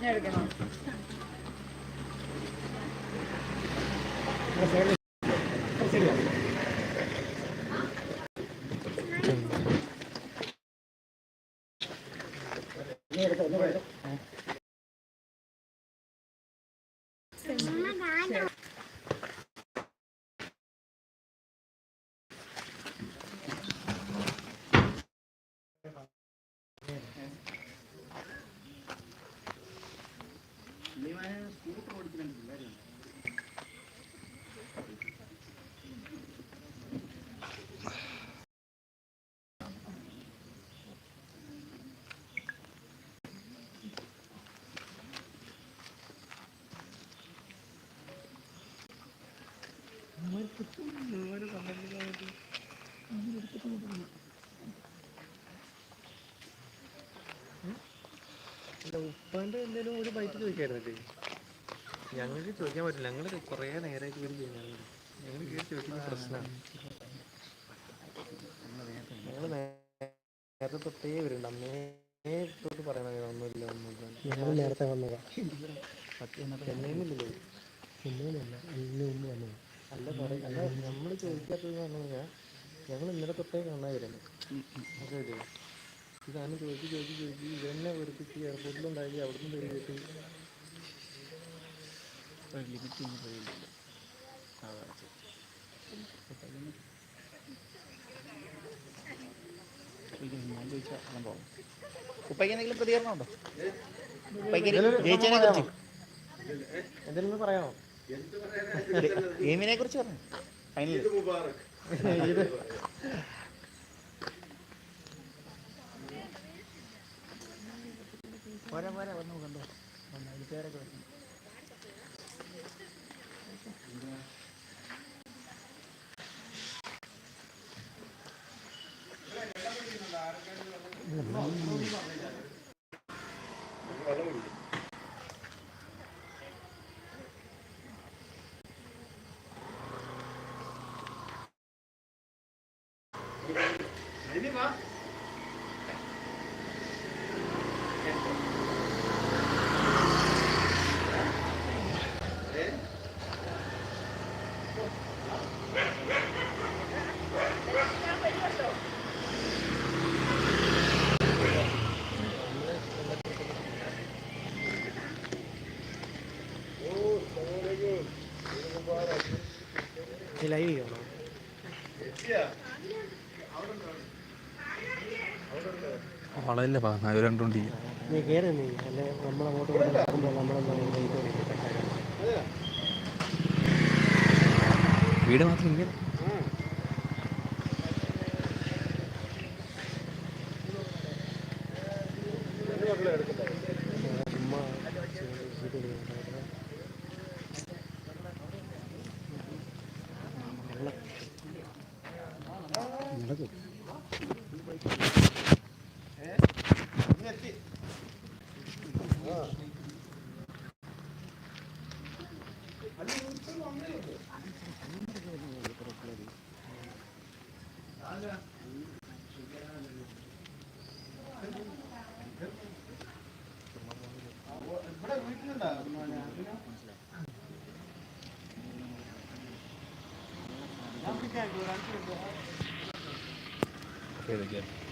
There we go. Mama, ഉപ്പാന്റെ എന്തെങ്കിലും ഒരു ബൈറ്റ് ചോദിക്കായിരുന്നില്ലേ ഞങ്ങൾക്ക് ചോദിക്കാൻ പറ്റില്ല. ഞങ്ങൾ കുറേ നേരമായിട്ട് ഇവർ ചെയ്യുന്നത് ഞങ്ങൾ കയറി ചോദിക്കുന്ന പ്രശ്നമാണ്. ഞങ്ങൾ നേരത്തെ തൊട്ടേ വരുന്നുണ്ട് അന്നേ തൊട്ട് പറയണത് ഒന്നുമില്ല ഒന്നുമില്ല. ഞങ്ങൾ നേരത്തെ വന്നതാ. ഇന്ന് വന്നതാ അല്ല പറയും അല്ല നമ്മൾ ചോദിക്കാത്തത് പറഞ്ഞു കഴിഞ്ഞാൽ ഞങ്ങൾ ഇന്നലെ തൊട്ടേ കാണാൻ വരുന്നത് മനസ്സിലായില്ലേ ഇതാണ് ചോദിച്ച് ചോദിച്ച് ചോദിച്ച് ഇതന്നെ വെറുപ്പിച്ച് എയർപോർട്ടിലുണ്ടാക്കി അവിടെ നിന്ന് കയറിയിട്ട് ഉപ്പയ്ക്ക് എന്തെങ്കിലും പ്രതികരണം ഉണ്ടോ? ഉപ്പയ്ക്ക് ജയിച്ചതിനെ കുറിച്ച്. എന്തെങ്കിലും പറയണോ ഗെയിമിനെ കുറിച്ച് പറഞ്ഞു ഫൈനലിൽ ഇത് പോരാ പോരാ വന്നു കണ്ടോ വന്നു അതിൽ വന്നു ലൈവ് ചെയ്യണോ വളല്ലേ പറഞ്ഞ രണ്ടുണ്ട് നീ കയറി നീ. അല്ലെ? നമ്മളങ്ങോട്ട് നമ്മളെന്താ വീട് മാത്രം ഇങ്ങനെ ചുമ്മാ ഇത് ചെയ്യണ്ട. നടക്കും ഏതൊക്കെയാണ്